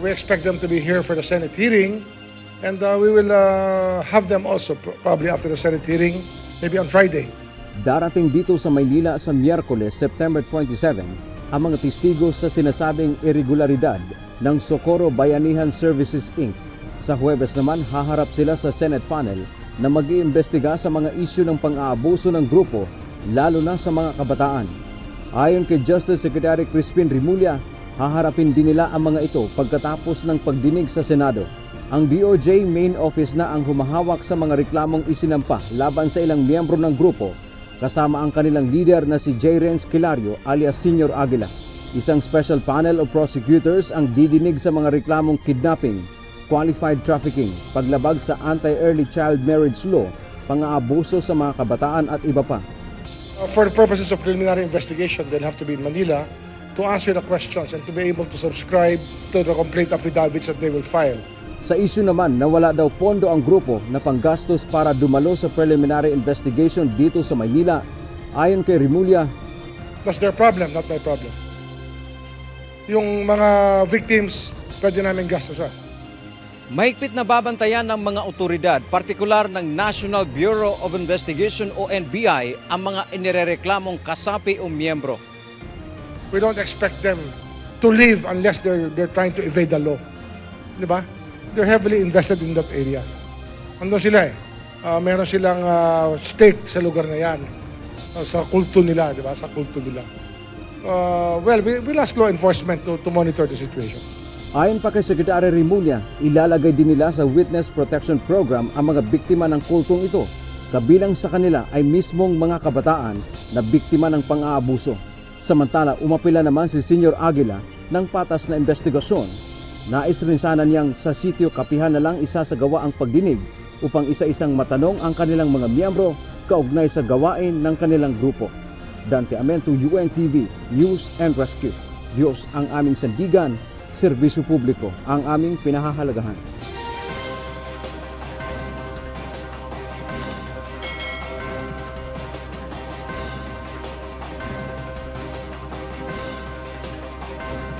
We expect them to be here for the Senate hearing, and uh, we will uh, have them also pr- probably after the Senate hearing, maybe on Friday. Darating dito sa Maynila sa Miyerkules, September 27, ang mga testigo sa sinasabing irregularidad ng Socorro Bayanihan Services Inc. Sa Huwebes naman, haharap sila sa Senate panel na mag-iimbestiga sa mga isyu ng pang-aabuso ng grupo, lalo na sa mga kabataan. Ayon kay Justice Secretary Crispin Rimulya, haharapin din nila ang mga ito pagkatapos ng pagdinig sa Senado. Ang DOJ main office na ang humahawak sa mga reklamong isinampa laban sa ilang miyembro ng grupo kasama ang kanilang leader na si J. Renz Kilario alias Senior Aguila. Isang special panel of prosecutors ang didinig sa mga reklamong kidnapping, qualified trafficking, paglabag sa anti-early child marriage law, pang-aabuso sa mga kabataan at iba pa. Uh, for the purposes of preliminary investigation, they'll have to be in Manila to answer the questions and to be able to subscribe to the complaint affidavits that they will file. Sa issue naman na wala daw pondo ang grupo na panggastos para dumalo sa preliminary investigation dito sa Maynila, ayon kay Rimulya, That's their problem, not my problem. Yung mga victims, pwede namin gastusan. Mahigpit na babantayan ng mga otoridad, partikular ng National Bureau of Investigation o NBI, ang mga inirereklamong kasapi o miyembro. We don't expect them to leave unless they're, they're trying to evade the law. Di ba? They're heavily invested in that area. Ano sila eh? Ah, meron silang ah, stake sa lugar na yan. Ah, sa kulto nila, di ba? Sa kulto nila. Ah, well, we, we'll ask law enforcement to, to monitor the situation. Ayon pa kay Secretary Rimulya, ilalagay din nila sa Witness Protection Program ang mga biktima ng kultong ito. Kabilang sa kanila ay mismong mga kabataan na biktima ng pang-aabuso. Samantala, umapila naman si Senior Aguila ng patas na investigasyon. Nais rin sana niyang sa sitio kapihan na lang isasagawa ang pagdinig upang isa-isang matanong ang kanilang mga miyembro kaugnay sa gawain ng kanilang grupo. Dante Amento, UNTV, News and Rescue. Diyos ang aming sandigan, serbisyo publiko ang aming pinahahalagahan.